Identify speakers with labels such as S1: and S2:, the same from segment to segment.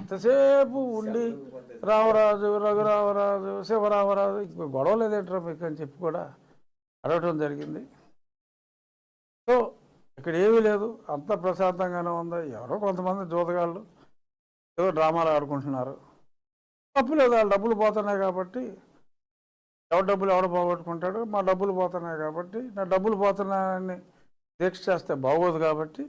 S1: ఎంతసేపు ఉండి రామరాజు రఘురామరాజు శివరామరాజు గొడవ లేదేంట్రా మీకు అని చెప్పి కూడా అడగటం జరిగింది. సో ఇక్కడ ఏమీ లేదు. అంత ప్రశాంతంగానే ఉంది. ఎవరో కొంతమంది జోతగాళ్ళు ఏదో డ్రామాలు ఆడుకుంటున్నారు. తప్పు లేదు. వాళ్ళ డబ్బులు పోతున్నాయి కాబట్టి ఎవరి డబ్బులు ఎవడ పోగొట్టుకుంటాడు? మా డబ్బులు పోతున్నాయి కాబట్టి నా డబ్బులు పోతున్నాయని దీక్ష చేస్తే బాగోదు కాబట్టి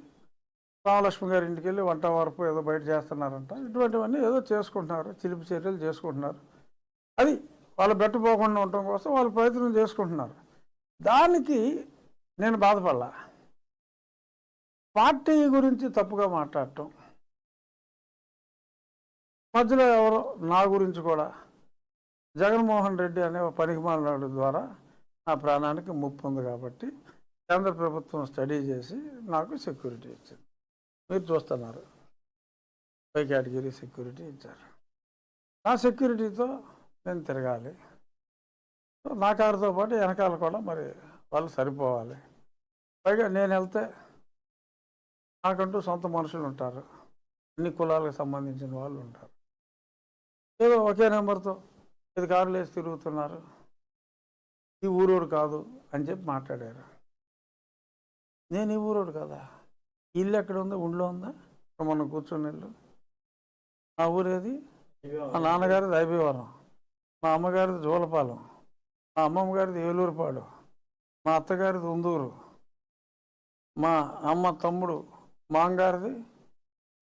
S1: రామలక్ష్మి గారి ఇంటికి వెళ్ళి వంట వరపు ఏదో బయట చేస్తున్నారంట. ఇటువంటివన్నీ ఏదో చేసుకుంటున్నారు. చిలిపి చర్యలు చేసుకుంటున్నారు. అది వాళ్ళు బెట్టపోకుండా ఉండటం కోసం వాళ్ళు ప్రయత్నం చేసుకుంటున్నారు. దానికి నేను బాధపడలా. పార్టీ గురించి తప్పుగా మాట్లాడటం. మధ్యలో ఎవరో నా గురించి కూడా జగన్మోహన్ రెడ్డి అనే ఒక పనికిమాలినాడు ద్వారా నా ప్రాణానికి ముప్పు ఉంది కాబట్టి కేంద్ర ప్రభుత్వం స్టడీ చేసి నాకు సెక్యూరిటీ ఇచ్చింది. మీరు చూస్తున్నారు. పై కేటగిరీ సెక్యూరిటీ ఇచ్చారు. నా సెక్యూరిటీతో నేను తిరగాలి. నా కారుతో పాటు వెనకాల కూడా మరి వాళ్ళు సరిపోవాలి. పైగా నేను వెళ్తే నాకంటూ సొంత మనుషులు ఉంటారు. అన్ని కులాలకు సంబంధించిన వాళ్ళు ఉంటారు. ఏదో ఒకే నెంబర్తో ఇది కారులు వేసి తిరుగుతున్నారు. ఈ ఊరోడు కాదు అని చెప్పి మాట్లాడారు. నేను ఈ ఊరోడు కదా? ఇల్లు ఎక్కడ ఉందో? ఊళ్ళో ఉందా? ఇక్కడ మనం కూర్చుని ఇల్లు. మా ఊరేది? మా నాన్నగారిది ఐబీవరం. మా అమ్మగారిది జోలపాలెం. మా అమ్మమ్మ గారిది ఏలూరుపాడు. మా అత్తగారిది ఉందూరు. మా అమ్మ తమ్ముడు మాంగారిది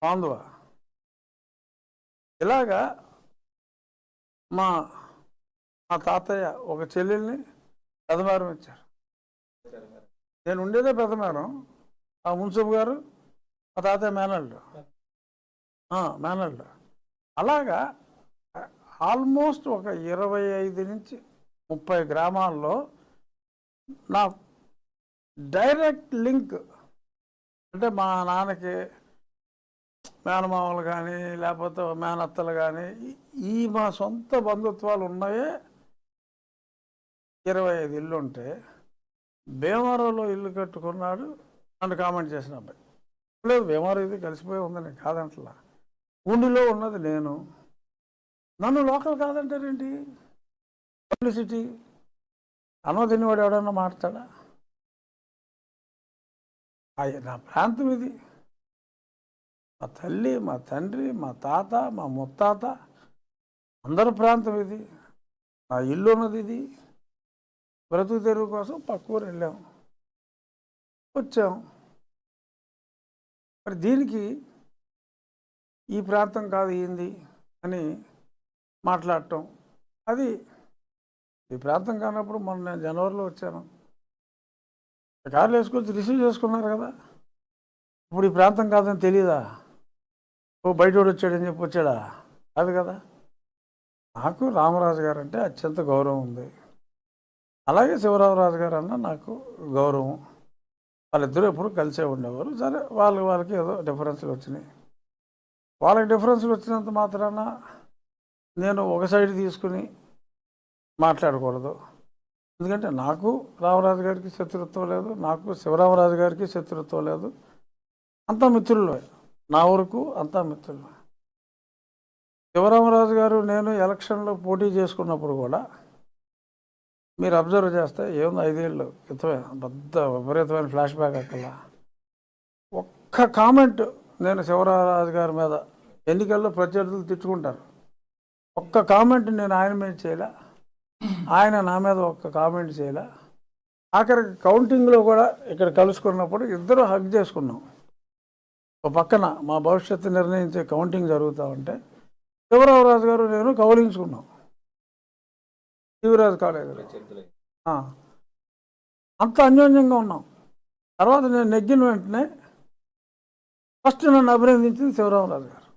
S1: పాందువ. ఇలాగా మా మా తాతయ్య ఒక చెల్లెల్ని పెదమారం ఇచ్చారు. నేను ఉండేదే పెదమారం. ఆ మున్సబ్ గారు మా తాతయ్య మేనల్డు మేనల్డు అలాగా ఆల్మోస్ట్ ఒక ఇరవై ఐదు నుంచి ముప్పై గ్రామాల్లో నా డైరెక్ట్ లింక్ అంటే మా నాన్నకి మేనమామలు కానీ లేకపోతే మేనత్తలు కానీ ఈ మా సొంత బంధుత్వాలు ఉన్నాయే. ఇరవై ఐదు ఇల్లు ఉంటే భీమవరంలో ఇల్లు కట్టుకున్నాడు అని కామెంట్ చేసిన అబ్బాయి. లేదు భీమవరం ఇది కలిసిపోయి ఉందని కాదంటలా. ఉండిలో ఉన్నది నేను. నన్ను లోకల్ కాదంటారేంటి? పబ్లిసిటీ అన్నో తినేవాడు ఎవడన్నా మాట్లాడా? అయ్య, నా ప్రాంతం ఇది. మా తల్లి మా తండ్రి మా తాత మా ముత్తాత అందరి ప్రాంతం ఇది. నా ఇల్లు ఉన్నది ఇది. బ్రతుకు తెరువు కోసం పక్కూరు వెళ్ళాము వెళ్ళాం. వచ్చాం. మరి దీనికి ఈ ప్రాంతం కాదు ఏంది అని మాట్లాడటం. అది ఈ ప్రాంతం కానప్పుడు మొన్న నేను జనవరిలో వచ్చాను. కార్లు వేసుకొచ్చి రిసీవ్ చేసుకున్నారు కదా. ఇప్పుడు ఈ ప్రాంతం కాదని తెలియదా ఓ బయటోడు వచ్చాడని చెప్పి వచ్చాడా? కాదు కదా. నాకు రామరాజు గారు అంటే అత్యంత గౌరవం ఉంది. అలాగే శివరామరాజు గారు అన్న నాకు గౌరవం. వాళ్ళిద్దరూ ఎప్పుడు కలిసే ఉండేవారు. సరే వాళ్ళకి వాళ్ళకి ఏదో డిఫరెన్స్లు వచ్చినాయి. వాళ్ళకి డిఫరెన్స్లు వచ్చినంత మాత్రాన నేను ఒక సైడ్ తీసుకుని మాట్లాడకూడదు. ఎందుకంటే నాకు రామరాజు గారికి శత్రుత్వం లేదు నాకు శివరామరాజు గారికి శత్రుత్వం లేదు. అంతా మిత్రులు నా వరకు అంతా మిత్రులు శివరామరాజు గారు నేను ఎలక్షన్లో పోటీ చేసుకున్నప్పుడు కూడా మీరు అబ్జర్వ్ చేస్తే ఏముంది ఐదేళ్ళు క్రితమే పెద్ద విపరీతమైన ఫ్లాష్ బ్యాక్ అక్కడ. ఒక్క కామెంట్ నేను శివరామరాజు గారి మీద ఎన్నికల్లో ప్రత్యర్థులు తిట్టుకుంటారు. ఒక్క కామెంట్ నేను ఆయన మీద చేయలే? ఆయన నా మీద ఒక్క కామెంట్ చేయలే? ఆఖరికి కౌంటింగ్లో కూడా ఇక్కడ కలుసుకున్నప్పుడు ఇద్దరు హక్ చేసుకున్నాం. ఒక పక్కన మా భవిష్యత్తు నిర్ణయించే కౌంటింగ్ జరుగుతూ ఉంటే శివరామరాజు గారు నేను కౌలించుకున్నాం. శివరాజు కాలేజీలో. ఆ. అంత అన్యోన్యంగా ఉన్నాం. తర్వాత నేను నెగ్గిన వెంటనే ఫస్ట్ నన్ను అభినందించింది శివరామరాజు గారు.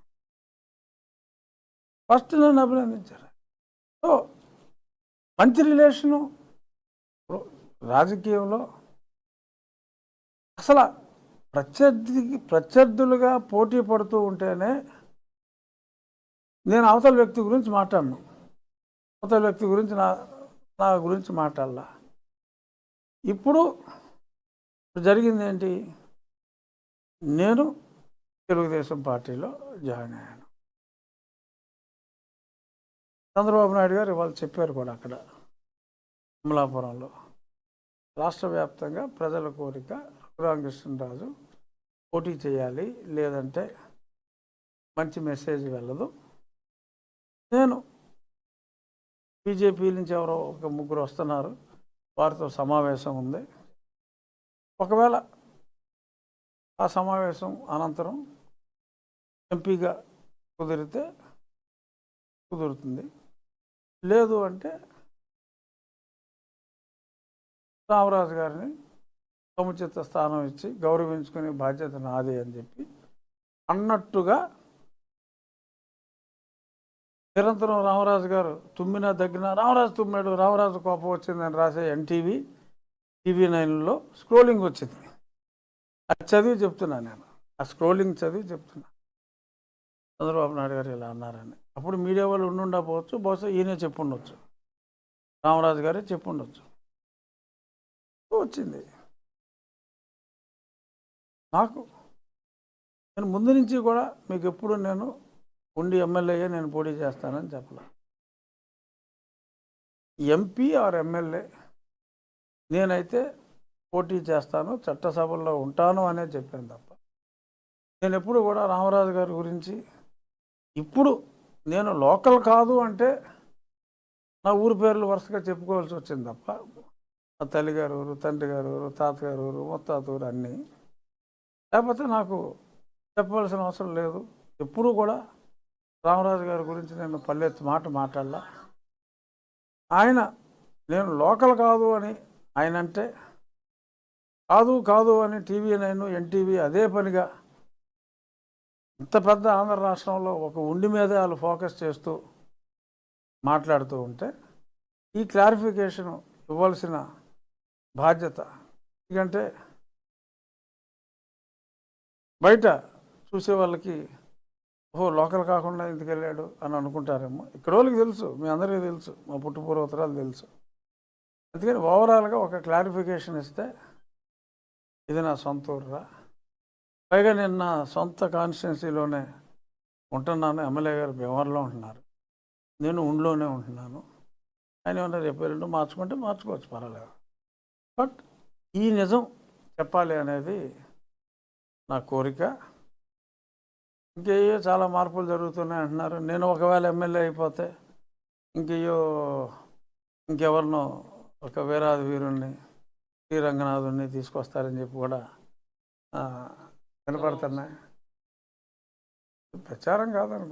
S1: ఫస్ట్ నన్ను అభినందించారు. సో మంచి రిలేషను రాజకీయంలో అసలు ప్రత్యర్థికి ప్రత్యర్థులుగా పోటీ పడుతూ ఉంటేనే నేను అవతల వ్యక్తి గురించి మాట్లాడను. అవతల వ్యక్తి గురించి నా నా గురించి మాట్లాడాల. ఇప్పుడు జరిగింది ఏంటి? నేను తెలుగుదేశం పార్టీలో జాయిన్ అయ్యాను. చంద్రబాబు నాయుడు గారు ఇవాళ చెప్పారు కూడా అక్కడ అమలాపురంలో. రాష్ట్ర వ్యాప్తంగా ప్రజల కోరిక రఘురామకృష్ణరాజు పోటీ చేయాలి లేదంటే మంచి మెసేజ్ వెళ్ళదు. నేను బీజేపీ నుంచి ఎవరో ఒక ముగ్గురు వస్తున్నారు. వారితో సమావేశం ఉంది. ఒకవేళ ఆ సమావేశం అనంతరం ఎంపీగా కుదిరితే కుదురుతుంది. లేదు అంటే రామరాజు గారిని సముచిత స్థానం ఇచ్చి గౌరవించుకునే బాధ్యత నాది అని చెప్పి అన్నట్టుగా నిరంతరం రామరాజు గారు తుమ్మినా దగ్గర రామరాజు తుమ్మినాడు రామరాజు కోపం వచ్చిందని రాసే ఎన్టీవీ టీవీ నైన్లో స్క్రోలింగ్ వచ్చింది. అది చదివి చెప్తున్నాను నేను. ఆ స్క్రోలింగ్ చదివి చెప్తున్నా. చంద్రబాబు నాయుడు గారు ఇలా అన్నారని. అప్పుడు మీడియా వాళ్ళు ఉండుండకపోవచ్చు బహుశా ఈయనే చెప్పుండొచ్చు. రామరాజు గారే చెప్పుండొచ్చు. వచ్చింది. నాకు నేను ముందు నుంచి కూడా మీకు ఎప్పుడు నేను ఉండి ఎమ్మెల్యేగా నేను పోటీ చేస్తానని చెప్పలే ఎంపీ ఆర్ ఎమ్మెల్యే నేనైతే పోటీ చేస్తాను చట్టసభల్లో ఉంటాను అనే చెప్పాను తప్ప. నేను ఎప్పుడు కూడా రామరాజు గారి గురించి ఇప్పుడు నేను లోకల్ కాదు అంటే నా ఊరి పేర్లు వరుసగా చెప్పుకోవాల్సి వచ్చింది తప్ప. మా తల్లిగారు ఊరు తండ్రి గారు ఊరు తాతగారు ఊరు మొత్తాత ఊరు అన్నీ. లేకపోతే నాకు చెప్పవలసిన అవసరం లేదు. ఎప్పుడూ కూడా రామరాజు గారి గురించి నేను పల్లెత్తి మాట మాట్లాడలా. ఆయన నేను లోకల్ కాదు అని ఆయన అంటే కాదు కాదు అని టీవీ నైన్ ఎన్టీవీ అదే పనిగా ఇంత పెద్ద ఆంధ్ర రాష్ట్రంలో ఒక ఉండి మీదే వాళ్ళు ఫోకస్ చేస్తూ మాట్లాడుతూ ఉంటే ఈ క్లారిఫికేషన్ ఇవ్వాల్సిన బాధ్యత. ఎందుకంటే బయట చూసే వాళ్ళకి ఓహో లోకల్ కాకుండా ఎందుకు వెళ్ళాడు అని అనుకుంటారేమో. ఇక్కడ వాళ్ళకి తెలుసు మీ అందరికీ తెలుసు మా పుట్టుపూర్వోత్తరాలు తెలుసు. అందుకని ఓవరాల్గా ఒక క్లారిఫికేషన్ ఇస్తే ఇది నా సొంత ఊర్రా. పైగా నేను నా సొంత కాన్స్టిట్యున్సీలోనే ఉంటున్నాను ఎమ్మెల్యే గారు భీమవరంలో ఉంటున్నారు. నేను ఉండిలోనే ఉంటున్నాను. ఆయన ఏమన్నా రేపు రెండు మార్చుకుంటే మార్చుకోవచ్చు పర్వాలేదు. బట్ ఈ నిజం చెప్పాలి అనేది నా కోరిక. ఇంకేయో చాలా మార్పులు జరుగుతున్నాయి అంటున్నారు. నేను ఒకవేళ ఎమ్మెల్యే అయిపోతే ఇంకేయో ఇంకెవరినో ఒక వీరాది వీరుణ్ణి శ్రీరంగనాథుని తీసుకొస్తారని చెప్పి కూడా వినపడుతున్నాయి. ప్రచారం కాదనుకో